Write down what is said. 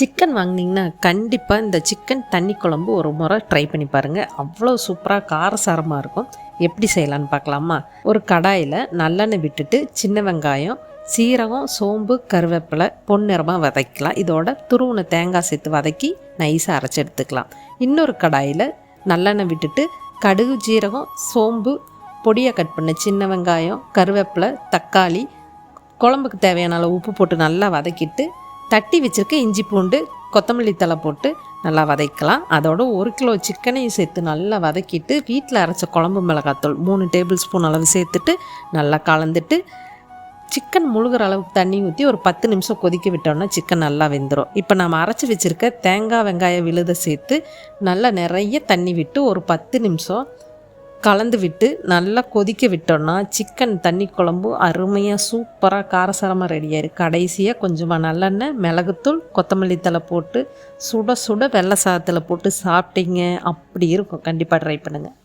Chicken வாங்கினீங்கன்னா கண்டிப்பாக இந்த சிக்கன் தண்ணி குழம்பு ஒரு முறை ட்ரை பண்ணி பாருங்கள் அவ்வளோ சூப்பராக காரசாரமாக இருக்கும். எப்படி செய்யலான்னு பார்க்கலாமா? ஒரு கடாயில் நல்லெண்ணெய் விட்டுட்டு சின்ன வெங்காயம் சீரகம் சோம்பு கருவேப்பிலை பொன்னிறமாக வதக்கலாம். இதோட துருவன தேங்காய் சேர்த்து வதக்கி நைஸாக அரைச்சி எடுத்துக்கலாம். இன்னொரு கடாயில் நல்லெண்ணெய் விட்டுட்டு கடுகு ஜீரகம் சோம்பு பொடியாக கட் பண்ண சின்ன வெங்காயம் கருவேப்பிலை தக்காளி குழம்புக்கு தேவையான அளவு உப்பு போட்டு நல்லா வதக்கிட்டு தட்டி வச்சுருக்க இஞ்சி பூண்டு கொத்தமல்லி தழை போட்டு நல்லா வதக்கலாம். அதோட ஒரு கிலோ சிக்கனையும் சேர்த்து நல்லா வதக்கிட்டு வீட்டில் அரைச்ச குழம்பு மிளகாத்தூள் மூணு டேபிள் ஸ்பூன் அளவு சேர்த்துட்டு நல்லா கலந்துட்டு சிக்கன் முழுகிற அளவுக்கு தண்ணி ஊற்றி ஒரு பத்து நிமிஷம் கொதிக்க விட்டோம்னா சிக்கன் நல்லா வெந்துடும் இப்போ நம்ம அரைச்சி வச்சுருக்க தேங்காய் வெங்காய விழுதை சேர்த்து நல்லா நிறைய தண்ணி விட்டு ஒரு பத்து நிமிஷம் கலந்து விட்டு நல்லா கொதிக்க விட்டோம்னா சிக்கன் தண்ணி குழம்பு அருமையாக சூப்பராக காரசாரமாக ரெடியாயிரு கடைசியாக கொஞ்சமாக நல்லெண்ணெய் மிளகுத்தூள் கொத்தமல்லி தழை போட்டு சுட சுட வெள்ளை சாதத்தில் போட்டு சாப்பிட்டீங்க. அப்படி இருக்கும். கண்டிப்பாக ட்ரை பண்ணுங்கள்